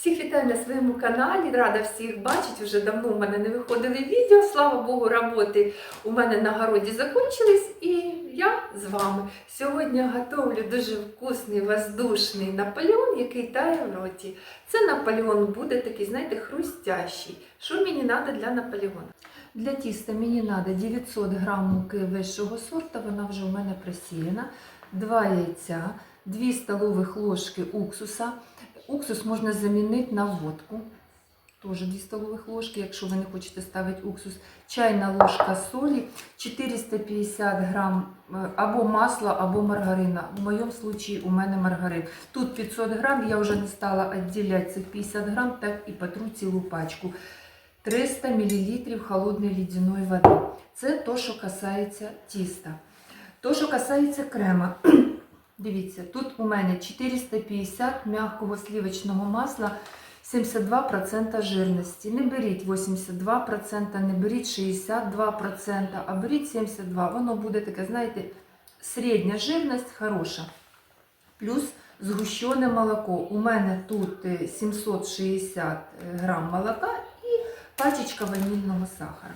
Всіх вітаю на своєму каналі. Рада всіх бачити. Вже давно у мене не виходили відео. Слава Богу, роботи у мене на городі закінчились, і я з вами. Сьогодні готовлю дуже вкусний воздушний наполеон, який тає в роті. Це наполеон буде такий, знаєте, хрустящий. Що мені треба для наполеона? Для тіста мені треба 900 г муки вищого сорту, вона вже у мене просіяна, 2 яйця, 2 столових ложки уксуса. Уксус можна замінити на водку. Теж 2 столових ложки, якщо ви не хочете ставити уксус. Чайна ложка солі, 450 грам е, або масла, або маргарина. В моєму випадку у мене маргарин. Тут 500 грам, я вже не стала відділяти цих 50 грам, так і потру цілу пачку. 300 мл холодної лідяної води. Це то, що касається тіста. То, що касається крема. Дивіться, тут у мене 450 м'якого сливочного масла, 72% жирності. Не беріть 82%, не беріть 62%, а беріть 72%. Воно буде таке, знаєте, середня жирність хороша. Плюс згущене молоко. У мене тут е, 760 грам молока і пачечка ванільного сахара.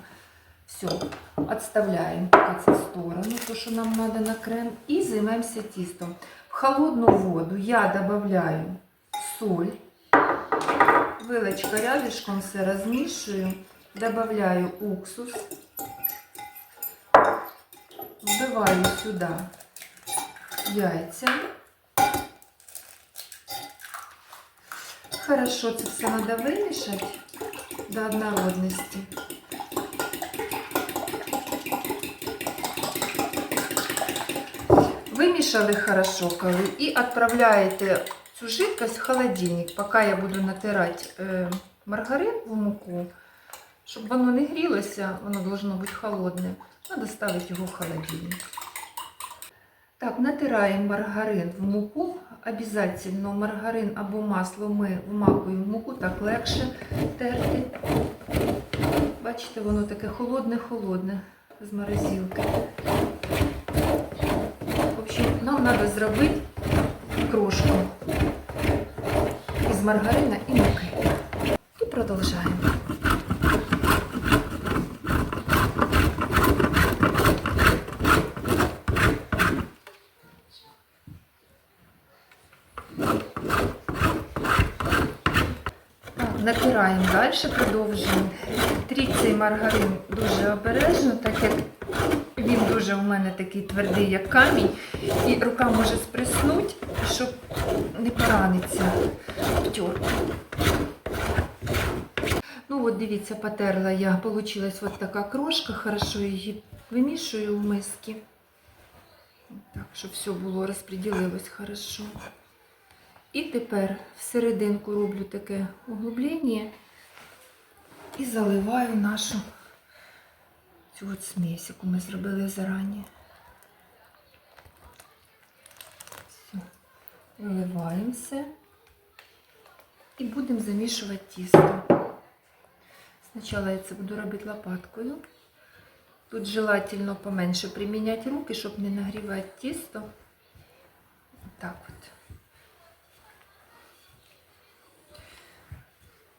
Все, отставляем це в сторону, то, що нам надо на крем, і займемося тістом. В холодну воду я добавляю соль, вилочка рядышком все розмішую, добавляю уксус, вбиваю сюди яйця. Хорошо це все треба вимішати до однородності. Вымешали хорошо коли и отправляете цю жидкость в холодильник, пока я буду натирати е, маргарин в муку, щоб воно не грілося, воно должно бути холодне. Надо ставити його в холодильник. Так, натираємо маргарин в муку. Обязательно маргарин або масло ми вмакуємо в муку, так легше терти. Бачите, воно таке холодне-холодне з морозилки. В общем, нам треба зробити крошку із маргарина і муки. І продовжуємо. Натираємо далі, продовжуємо. Тріть цей маргарин дуже обережно, так як він дуже у мене такий твердий, як камінь, і рука може сприснути, щоб не поранитися в терку. Ну от дивіться, потерла я. Получилась от така крошка, хорошо її вимішую в миски. Так, щоб все було розподілилось хорошо. І тепер всерединку роблю таке углублення і заливаю нашу цю от смесь, яку ми зробили зарані. Все. Виливаємо все і будемо замішувати тісто. Спочатку я це буду робити лопаткою. Тут желательно поменше приміняти руки, щоб не нагрівати тісто. Так от.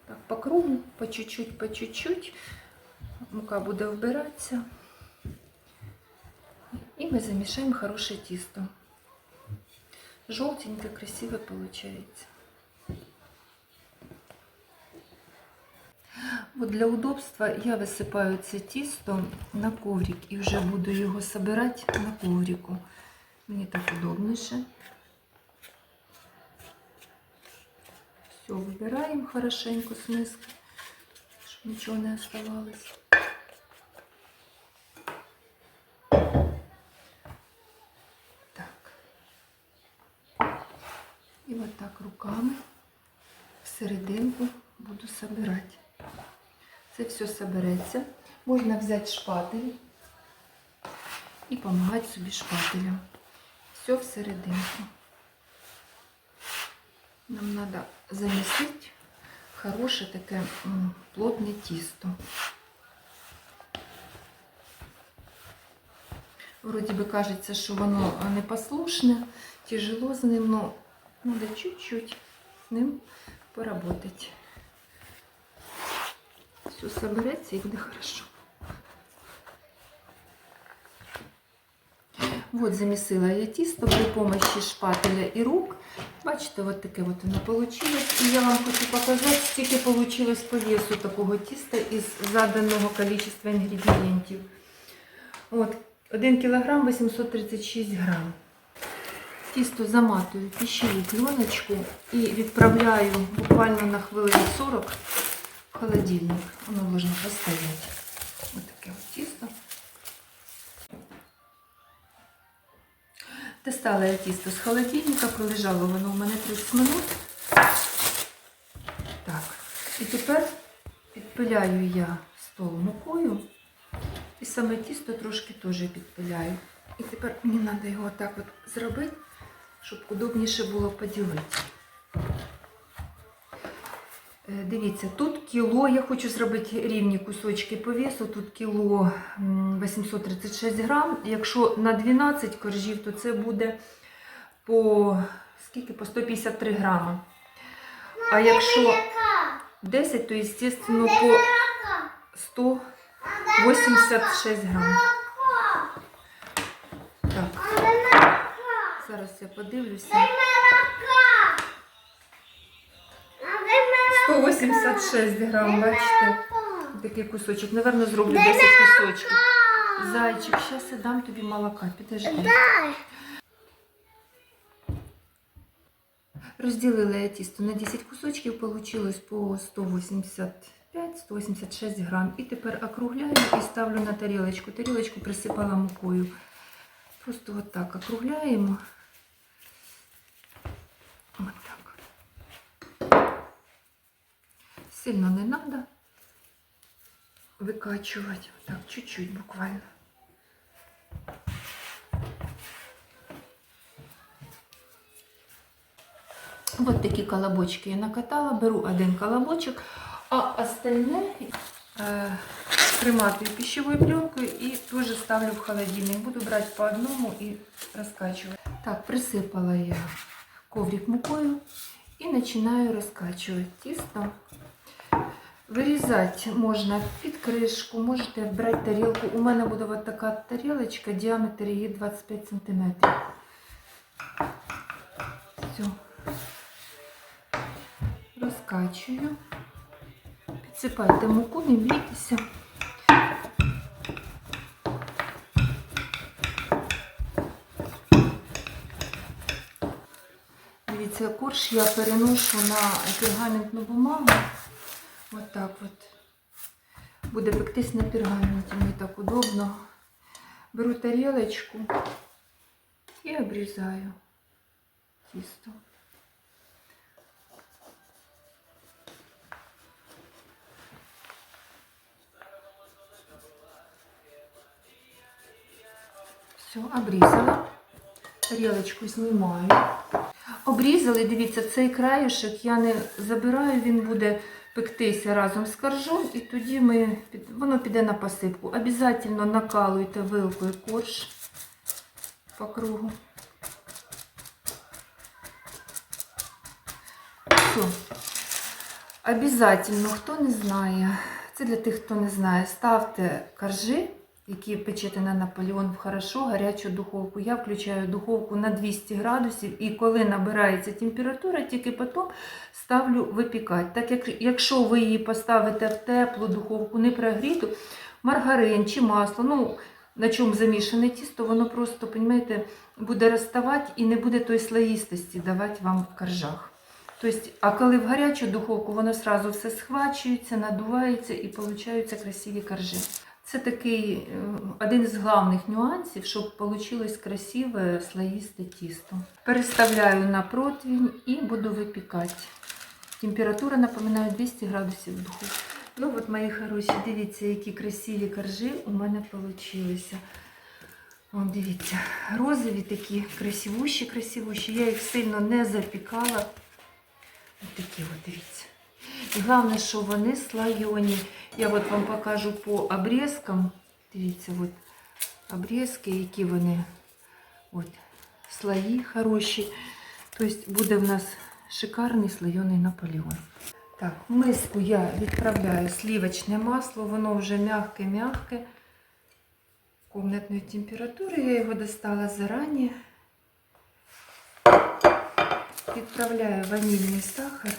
Так, по кругу, по чуть-чуть, по чуть-чуть. Мука буде вбиратися. І ми замішаємо хороше тісто. Желтеньке, красиве получается. Вот для удобства я висипаю це тісто на коврик і вже буду його собирати на коврику. Мені так удобніше. Все, вибираємо хорошенько з миски, щоб нічого не оставалось. Так. І от так руками всерединку буду собирати. Це все собереться. Можна взяти шпатель і допомагати собі шпателем. Все всерединку. Нам треба замісити хороше таке плотне тісто. Вроді би кажеться, що воно непослушне, тяжело з ним, але треба чуть-чуть з ним поработать. Все собереться і буде хорошо. Вот замісила я тісто при помощі шпателя і рук. Бачите, от таке от воно вийшло. І я вам хочу показати, скільки вийшло по весу такого тіста із заданого кількості інгредієнтів. От, 1 кг 836 грам. Тісто заматую в пищеву пленочку і відправляю буквально на хвилин 40 в холодильник. Воно можна постояти. Ось таке от тісто. Достала я тісто з холодильника, пролежало воно у мене 30 минут. Так, і тепер підпиляю я стол мукою. І саме тісто трошки теж підпиляю. І тепер мені треба його так от зробити, щоб удобніше було поділити. Е, Дивіться, тут кіло, я хочу зробити рівні кусочки по весу, тут кіло 836 грам. Якщо на 12 коржів, то це буде по скільки? По 153 грами. А якщо 10, то, звісно, по 186 грам. Так, зараз я подивлюся. 186 грам, бачите? Такий кусочок. Наверно, зроблю 10 кусочків. Зайчик, зараз я дам тобі молока. Підожди. Розділила я тісто на 10 кусочків, вийшло по 185-186 грам. І тепер округляю і ставлю на тарілочку. Тарілочку присипала мукою. Просто от так округляємо. От так. Сильно не треба викачувати. Так, чуть-чуть буквально. Вот такі колобочки я накатала. Беру один колобочок, а остальне е, приматую пищевою пленкою і теж ставлю в холодильник. Буду брати по одному і розкачувати. Так, присипала я коврик мукою і починаю розкачувати тісто. Вирізати можна під кришку, можете брати тарілку. У мене буде от така тарілочка, діаметр її 25 см. Все. Розкачую. Підсипайте муку, не бійтеся. Дивіться, корж я переношу на пергаментну бумагу. Так от. Буде пектись на пергаменті, мені так удобно. Беру тарілочку і обрізаю тісто. Все, обрізала. Тарілочку знімаю. Обрізали, дивіться, цей краюшок я не забираю, він буде пектися разом з коржом, і тоді ми, воно піде на посипку. Обязательно накалуйте вилкою корж по кругу. Все. Обязательно, хто не знає, це для тих, хто не знає, ставте коржи, які печете на Наполеон в хорошо гарячу духовку. Я включаю духовку на 200 градусів і коли набирається температура, тільки потім ставлю випікати. Так як якщо ви її поставите в теплу духовку, не прогріту, маргарин чи масло, ну на чому замішане тісто, воно просто, розумієте, буде розставати і не буде той слоїстості давати вам в коржах. Тобто, а коли в гарячу духовку, воно сразу все схвачується, надувається і получаються красиві коржі. Це такий е, один з головних нюансів, щоб вийшло красиве слоїсте тісто. Переставляю на противень і буду випікати. Температура, напоминаю, 200 градусів духовці. Ну от, мої хороші, дивіться, які красиві коржі у мене вийшли. Вон, дивіться, розові такі красивущі, красивущі. Я їх сильно не запікала. Ось такі от, дивіться. І головне, що вони слойоні. Я от вам покажу по обрізкам. Дивіться, от обрізки, які вони от, слої хороші. Тобто буде в нас шикарний слоєний Наполеон. Так, в миску я відправляю сливочне масло, воно вже м'яке-м'яке. Комнатної температури я його достала зарані. Відправляю ванільний сахар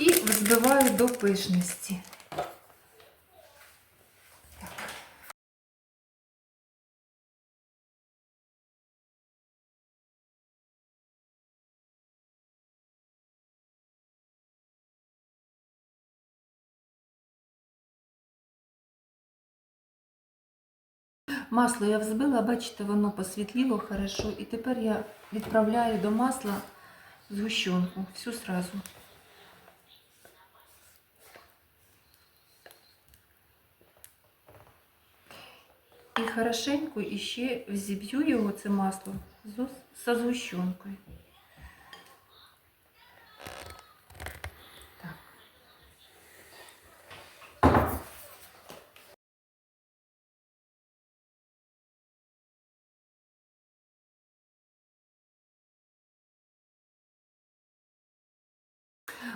І взбиваю до пишності. Масло я взбила, бачите, воно посвітліло хорошо. І тепер я відправляю до масла згущенку. Всю сразу. І хорошенько іще взіб'ю його, це масло, з- згущенкою.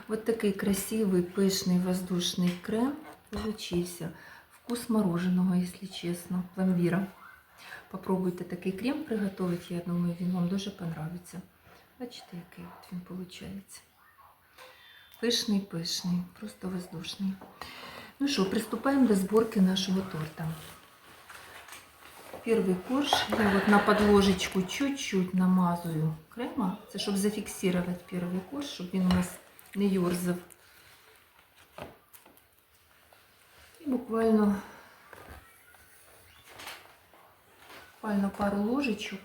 Вот такий красивий, пишний воздушний крем получився. Вкус мороженого, если честно, пломбира. Попробуйте такий крем приготувати, я думаю, він вам дуже понравиться. Бачите, який от він виходить. Пишний, пишний, просто воздушний. Ну що, приступаємо до зборки нашого торта. Первый корж я вот на подложечку чуть-чуть намазую крема. Це щоб зафіксувати перший корж, щоб він у нас не юрзав. І буквально, буквально пару ложечок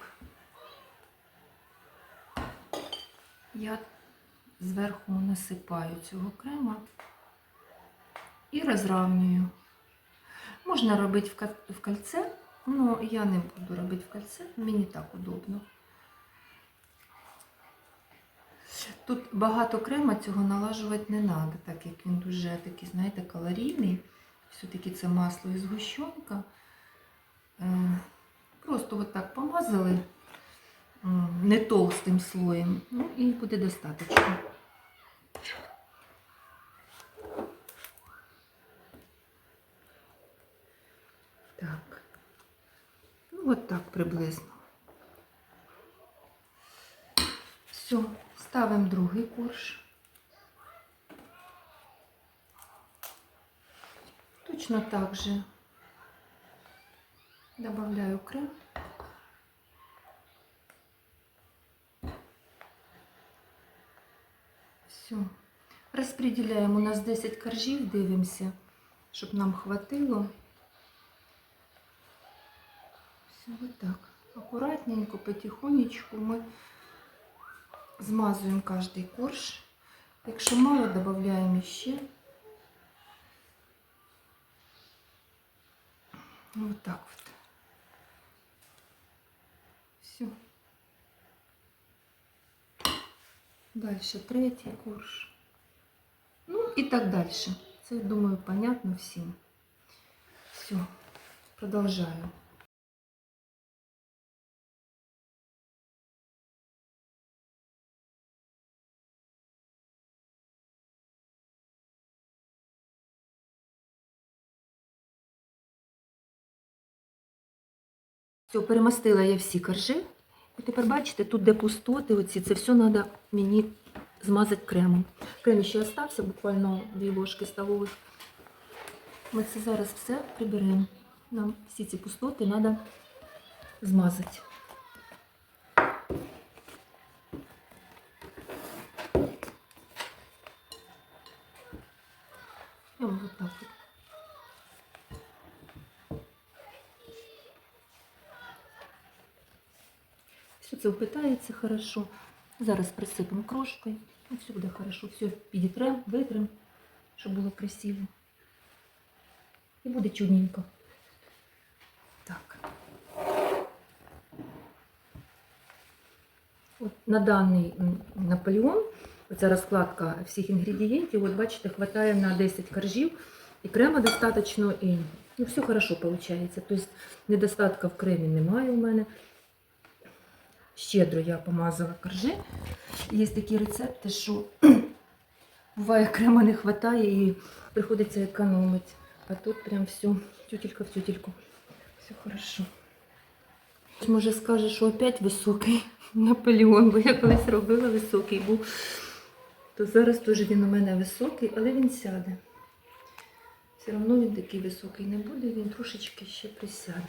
я зверху насипаю цього крема і розравнюю. Можна робити в кольце, але я не буду робити в кольце, мені так удобно. Тут багато крема цього налажувати не треба, так як він дуже такий, знаєте, калорійний. Все-таки це масло і згущенка. Е, Просто от так помазали не толстим слоєм. Ну і буде достатньо. Так. Ну, от так приблизно. Все, ставимо другий корж. Точно так же добавляю крем. Все. Розподіляємо. У нас 10 коржів, дивимося, щоб нам хватило. Все, вот так. Аккуратненько, потихонечку ми змазуємо кожний корж. Якщо мало, додаємо ще. Вот так вот. Все. Дальше третій корж. Ну і так далі. Це, думаю, понятно всім. Все, продовжаю. Все, перемастила я всі коржі. І тепер бачите, тут де пустоти, оці, це все треба мені змазати кремом. Крем ще остався, буквально дві ложки столових. Ми це зараз все приберемо. Нам всі ці пустоти треба змазати. Я так. Все це впитається хорошо. Зараз присипемо крошкою. І все буде хорошо. Все підітрем, витрем, щоб було красиво. І буде чудненько. Так. От на даний Наполеон, оця розкладка всіх інгредієнтів, от бачите, хватає на 10 коржів. І крема достатньо, і ну, все хорошо виходить. Тобто недостатка в кремі немає у мене. Щедро я помазала коржи. Є такі рецепти, що буває крема не вистачає і приходиться економити. А тут прям все, тютелька в тютельку. Все хорошо. Може скаже, що опять високий Наполеон, бо я колись робила високий був. То зараз теж він у мене високий, але він сяде. Все одно він такий високий не буде, він трошечки ще присяде.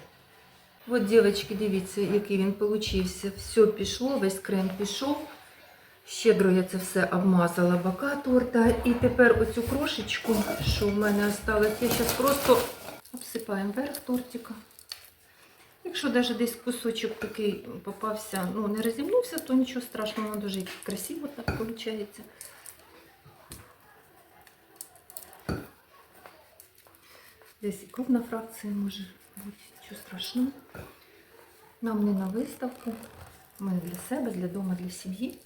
От, дівчатки, дивіться, який він получився. Все пішло, весь крем пішов. Щедро я це все обмазала бока торта. І тепер оцю крошечку, що в мене осталось, я зараз просто обсипаємо верх тортика. Якщо навіть десь кусочок такий попався, ну не розімнувся, то нічого страшного, воно дуже красиво так виходить. Десь і крупна фракція може нічого страшного. Нам не на виставку, ми для себе, для дому, для сім'ї.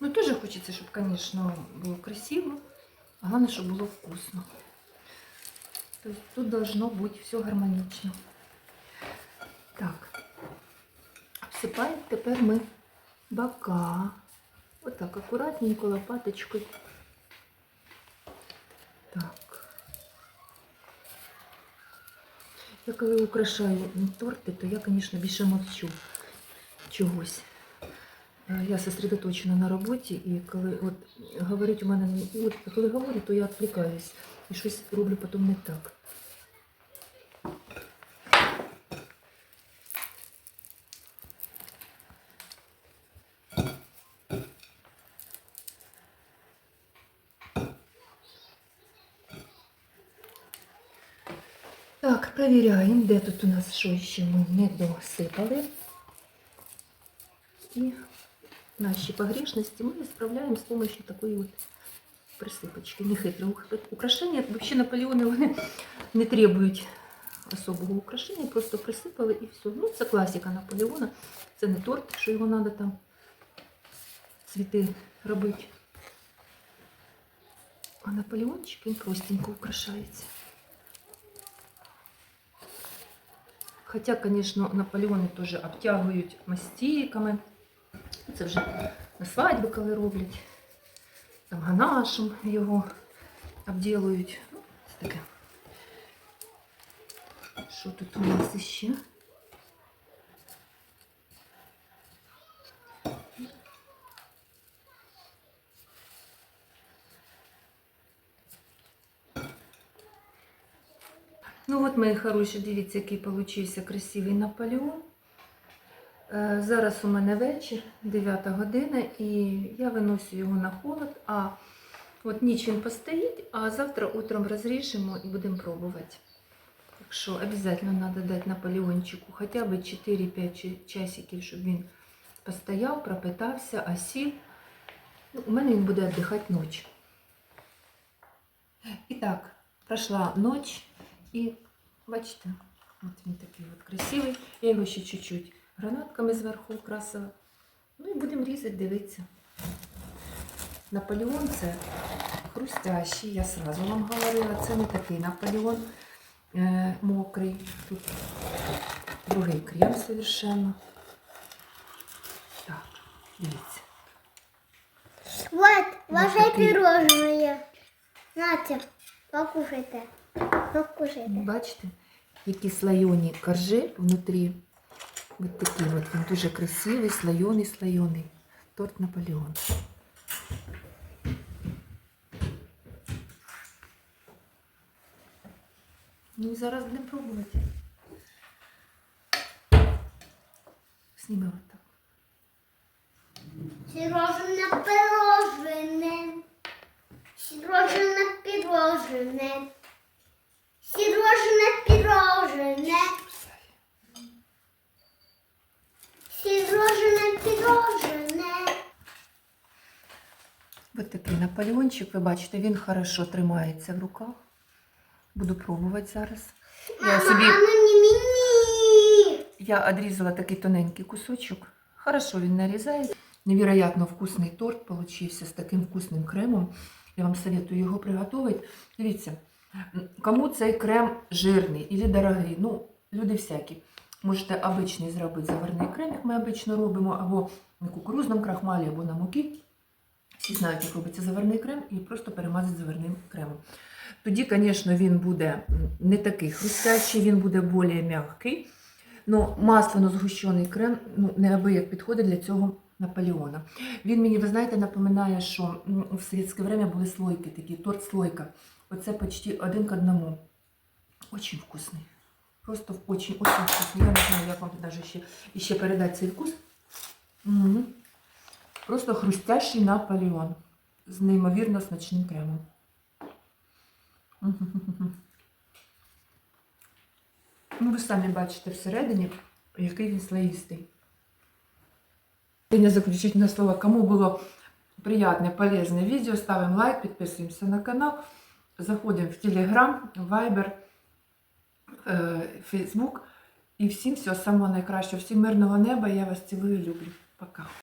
Ну, теж хочеться, щоб, звісно, було красиво, а головне, щоб було вкусно. Тобто тут должно бути все гармонично. Так, обсипаємо тепер ми бока. Отак, акуратненько, лопаточкою. Так. Я коли украшаю торти, то я, звісно, більше мовчу чогось. Е, Я сосредоточена на роботі, і коли от говорить у мене, от, коли говорю, то я відвлікаюсь і щось роблю потім не так. Так, перевіряємо, де тут у нас що ще ми не досипали. І наші погрешності ми справляємо з допомогою такої от присипочки. Нехитро. Украшення, взагалі Наполеони вони не требують особого украшення, просто присипали і все. Ну, це класика Наполеона. Це не торт, що його треба там цвіти робити. А Наполеончик він простенько украшається. Хоча, звісно, Наполеони теж обтягують мастійками. Це вже на свадьби, коли роблять. Там ганашем його обділують. Ну, це. Що тут у нас іще? Ну от, мої хороші, дивіться, який получився красивий Наполеон. Е, Зараз у мене вечір, 9 година, і я виносю його на холод, а от ніч він постоїть, а завтра утром розріжемо і будемо пробувати. Так що обов'язково треба дати Наполеончику хоча б 4-5 часиків, щоб він постояв, пропитався, осів. Ну, у мене він буде віддихати ночі. І так, пройшла ніч. І бачите, от він такий от красивий. Я його ще чуть-чуть гранатками зверху украсила. Ну і будемо різати, дивитися. Наполеон це хрустящий, я сразу вам говорила, це не такий Наполеон е, мокрий. Тут другий крем совершенно. Так, дивіться. Вот, ваше пирожное. Нате, покушайте. Покушайте. Бачите, які слойоні коржи внутрі. Ось такий от він дуже красивий, слойоний, слойоний. Торт Наполеон. Ну і зараз будемо пробувати. Знімемо так. Пирожное, пирожное. Пирожное, пирожное. Пирожное. Пирожное, пирожное. Ось такий Наполеончик, ви бачите, він хорошо тримається в руках. Буду пробувати зараз. Я собі. Я отрезала такий тоненький кусочок. Хорошо він нарізається. Невероятно вкусний торт получився з таким вкусним кремом. Я вам советую його приготувати. Дивіться, кому цей крем жирний або дорогий, ну, люди всякі. Можете обичний зробити заварний крем, як ми обично робимо, або на кукурузному крахмалі, або на муки. Всі знають, як робиться заварний крем, і просто перемазати заварним кремом. Тоді, звісно, він буде не такий хрустящий, він буде більш м'який. Ну, масляно згущений крем ну, неабияк підходить для цього Наполеона. Він мені, ви знаєте, напоминає, що в совєтське время були слойки такі, торт слойка. Оце почти один к одному. Очень вкусний. Просто очень, очень вкусний. Я не знаю, як вам навіть ще, ще передати цей вкус. Мгм. Просто хрустящий Наполеон з неймовірно смачним кремом. Ну, ви самі бачите всередині, який він слоїстий. Сьогодні заключительне слово. Кому було приятне, полезне відео, ставимо лайк, підписуємося на канал, заходимо в Телеграм, Viber, е, Facebook. І всім всього самого найкращого, всім мирного неба. Я вас цілую люблю. Пока.